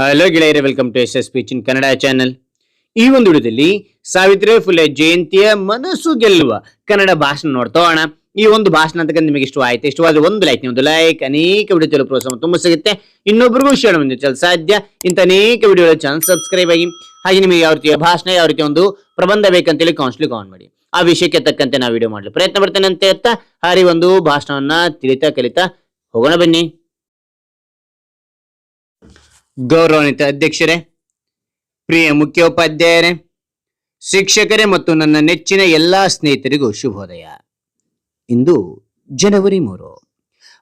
Hello ಗೆಳೆಯರೆ welcome to S S speech in Kannada channel ಈ ಒಂದು ವಿಡಿಯೋದಲ್ಲಿ ಸಾವಿತ್ರಿ ಫುಲೆ ಜಯಂತಿಯ ಮನಸ್ಸು ಗೆಲ್ಲುವ ಕನ್ನಡ ಭಾಷಣ ನೋಡ್ತಾ ಹೋಣ ಈ ಒಂದು ಭಾಷಣ ಅಂತಕ್ಕ ನಿಮಗೆ ಇಷ್ಟ ಆಯ್ತು? ಇಷ್ಟವಾದ್ರೆ ಒಂದು ಲೈಕ್ ಒಂದು ಲೈಕ್ ಅನೇಕ ವಿಡಿಯೋ ತಲುಪ ಪ್ರೋತ್ಸಾಹ ತುಂಬ ಸಿಗುತ್ತೆ. ಇನ್ನೊಬ್ಬರಿಗೂ ಶೇರ್ ಒಂದು ಚಲ ಸಾಧ್ಯ? ಇಂಥ ಅನೇಕ ವಿಡಿಯೋಗಳ ಚಾನಲ್ ಸಬ್ಸ್ಕ್ರೈಬ್ ಆಗಿ. ಹಾಗೆ ನಿಮಗೆ ಯಾವ ರೀತಿಯ ಭಾಷಣ, ಯಾವ ರೀತಿಯ ಒಂದು ಪ್ರಬಂಧ ಬೇಕಂತೇಳಿ ಕೌನ್ಸಿಲಿ ಆನ್ ಮಾಡಿ. ಆ ವಿಷಯಕ್ಕೆ ತಕ್ಕಂತೆ ನಾವು ವಿಡಿಯೋ ಮಾಡಲು ಪ್ರಯತ್ನ ಪಡ್ತೇನೆ ಅಂತ ಹಾರಿ ಒಂದು ಭಾಷಣವನ್ನ ತಿಳಿತಾ ಕಲಿತಾ ಹೋಗೋಣ ಬನ್ನಿ. ಗೌರವಾನ್ವಿತ ಅಧ್ಯಕ್ಷರೇ, ಪ್ರಿಯ ಮುಖ್ಯೋಪಾಧ್ಯಾಯರೇ, ಶಿಕ್ಷಕರೇ ಮತ್ತು ನನ್ನ ನೆಚ್ಚಿನ ಎಲ್ಲಾ ಸ್ನೇಹಿತರಿಗೂ ಶುಭೋದಯ. ಇಂದು ಜನವರಿ ಮೂರು.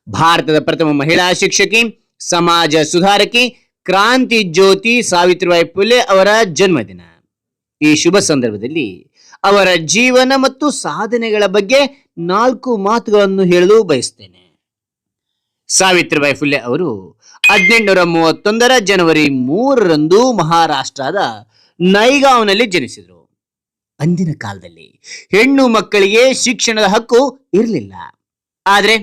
ಭಾರತದ ಪ್ರಥಮ ಮಹಿಳಾ ಶಿಕ್ಷಕಿ, ಸಮಾಜ ಸುಧಾರಕಿ ಕ್ರಾಂತಿ ಜ್ಯೋತಿ ಸಾವಿತ್ರಿಬಾಯಿ ಫುಲೆ ಅವರ ಜನ್ಮದಿನ. ಈ ಶುಭ ಸಂದರ್ಭದಲ್ಲಿ ಅವರ ಜೀವನ ಮತ್ತು ಸಾಧನೆಗಳ ಬಗ್ಗೆ ನಾಲ್ಕು ಮಾತುಗಳನ್ನು ಹೇಳಲು ಬಯಸ್ತೇನೆ. ಸಾವಿತ್ರಿಬಾಯಿ ಫುಲೆ ಅವರು ಹದಿನೆಂಟುನೂರ ಮೂವತ್ತೊಂದರ ಜನವರಿ ಮೂರರಂದು ಮಹಾರಾಷ್ಟ್ರದ ನೈಗಾಂವ್ನಲ್ಲಿ ಜನಿಸಿದರು. ಅಂದಿನ ಕಾಲದಲ್ಲಿ ಹೆಣ್ಣು ಮಕ್ಕಳಿಗೆ ಶಿಕ್ಷಣದ ಹಕ್ಕು ಇರಲಿಲ್ಲ. ಆದರೆ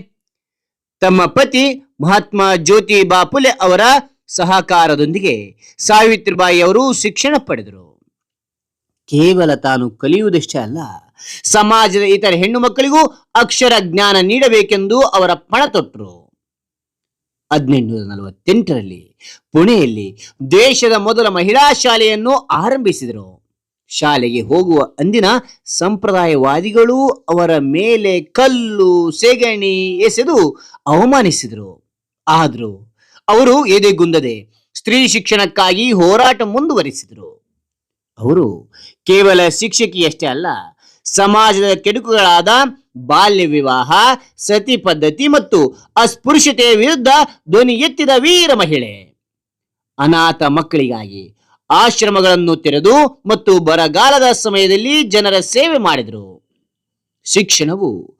ತಮ್ಮ ಪತಿ ಮಹಾತ್ಮ ಜ್ಯೋತಿಬಾ ಫುಲೆ ಅವರ ಸಹಕಾರದೊಂದಿಗೆ ಸಾವಿತ್ರಿಬಾಯಿ ಅವರು ಶಿಕ್ಷಣ ಪಡೆದರು. ಕೇವಲ ತಾನು ಕಲಿಯುವುದಷ್ಟೇ ಅಲ್ಲ, ಸಮಾಜದ ಇತರ ಹೆಣ್ಣು ಮಕ್ಕಳಿಗೂ ಅಕ್ಷರ ಜ್ಞಾನ ನೀಡಬೇಕೆಂದು ಅವರ ಪಣ ತೊಟ್ಟರು ಹದಿನೆಂಟುನೂರ ನಲವತ್ತೆಂಟರಲ್ಲಿ ಪುಣೆಯಲ್ಲಿ ದೇಶದ ಮೊದಲ ಮಹಿಳಾ ಶಾಲೆಯನ್ನು ಆರಂಭಿಸಿದರು. ಶಾಲೆಗೆ ಹೋಗುವ ಅಂದಿನ ಸಂಪ್ರದಾಯವಾದಿಗಳು ಅವರ ಮೇಲೆ ಕಲ್ಲು, ಸೆಗಣಿ ಎಸೆದು ಅವಮಾನಿಸಿದರು. ಆದರೂ ಅವರು ಎದೆಗುಂದದೆ ಸ್ತ್ರೀ ಶಿಕ್ಷಣಕ್ಕಾಗಿ ಹೋರಾಟ ಮುಂದುವರಿಸಿದರು. ಅವರು ಕೇವಲ ಶಿಕ್ಷಕಿಯಷ್ಟೇ ಅಲ್ಲ ಸಮಾಜದ ಕೆಡುಕುಗಳಾದ ಬಾಲ್ಯ ವಿವಾಹ ಸತಿ ಪದ್ಧತಿ ಮತ್ತು ಅಸ್ಪೃಶ್ಯತೆಯ ವಿರುದ್ಧ ಧ್ವನಿ ಎತ್ತಿದ ವೀರ ಮಹಿಳೆ. ಅನಾಥ ಮಕ್ಕಳಿಗಾಗಿ ಆಶ್ರಮಗಳನ್ನು ತೆರೆದು ಮತ್ತು ಬರಗಾಲದ ಸಮಯದಲ್ಲಿ ಜನರ ಸೇವೆ ಮಾಡಿದರು. ಶಿಕ್ಷಣವು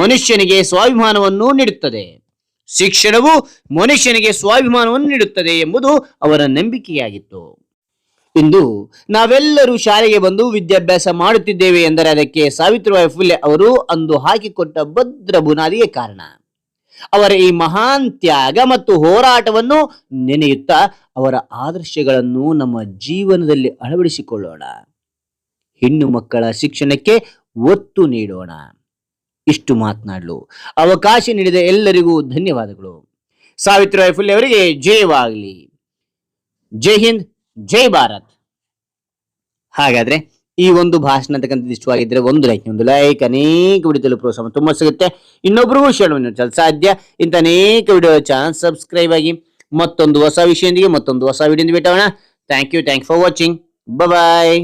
ಮನುಷ್ಯನಿಗೆ ಸ್ವಾಭಿಮಾನವನ್ನು ನೀಡುತ್ತದೆ. ಶಿಕ್ಷಣವು ಮನುಷ್ಯನಿಗೆ ಸ್ವಾಭಿಮಾನವನ್ನು ನೀಡುತ್ತದೆ ಎಂಬುದು ಅವರ ನಂಬಿಕೆಯಾಗಿತ್ತು. ಇಂದು ನಾವೆಲ್ಲರೂ ಶಾಲೆಗೆ ಬಂದು ವಿದ್ಯಾಭ್ಯಾಸ ಮಾಡುತ್ತಿದ್ದೇವೆ ಎಂದರೆ ಅದಕ್ಕೆ ಸಾವಿತ್ರಿಬಾಯಿ ಫುಲೆ ಅವರು ಅಂದು ಹಾಕಿಕೊಟ್ಟ ಭದ್ರ ಬುನಾದಿಯೇ ಕಾರಣ. ಅವರ ಈ ಮಹಾನ್ ತ್ಯಾಗ ಮತ್ತು ಹೋರಾಟವನ್ನು ನೆನೆಯುತ್ತಾ ಅವರ ಆದರ್ಶಗಳನ್ನು ನಮ್ಮ ಜೀವನದಲ್ಲಿ ಅಳವಡಿಸಿಕೊಳ್ಳೋಣ. ಹೆಣ್ಣು ಮಕ್ಕಳ ಶಿಕ್ಷಣಕ್ಕೆ ಒತ್ತು ನೀಡೋಣ. ಇಷ್ಟು ಮಾತನಾಡಲು. ಅವಕಾಶ ನೀಡಿದ ಎಲ್ಲರಿಗೂ ಧನ್ಯವಾದಗಳು. ಸಾವಿತ್ರಿಬಾಯಿ ಫುಲೆ ಅವರಿಗೆ ಜಯವಾಗಲಿ. ಜೈ ಹಿಂದ್. ಜೈ ಭಾರತ್. ಹಾಗಾದ್ರೆ ಈ ಒಂದು ಭಾಷಣ ಅಂತಕ್ಕಂಥದ್ದು ಇಷ್ಟವಾಗಿದ್ರೆ ಒಂದು ಲೈಕ್ ಒಂದು ಲೈಕ್ ಅನೇಕ ವಿಡಿಯೋದಲ್ಲಿ ಪ್ರೋತ್ಸಾಹ ತುಂಬ ಸಿಗುತ್ತೆ. ಇನ್ನೊಬ್ರಿಗೂ ಶೇರ್ ಮಾಡಿ ಸಾಧ್ಯ? ಇಂಥ ಅನೇಕ ವಿಡಿಯೋ ಚಾನಲ್ ಸಬ್ಸ್ಕ್ರೈಬ್ ಆಗಿ ಮತ್ತೊಂದು ಹೊಸ ವಿಷಯದೊಂದಿಗೆ, ಮತ್ತೊಂದು ಹೊಸ video ಬಿಟ್ಟೋಣ thank you thank for watching bye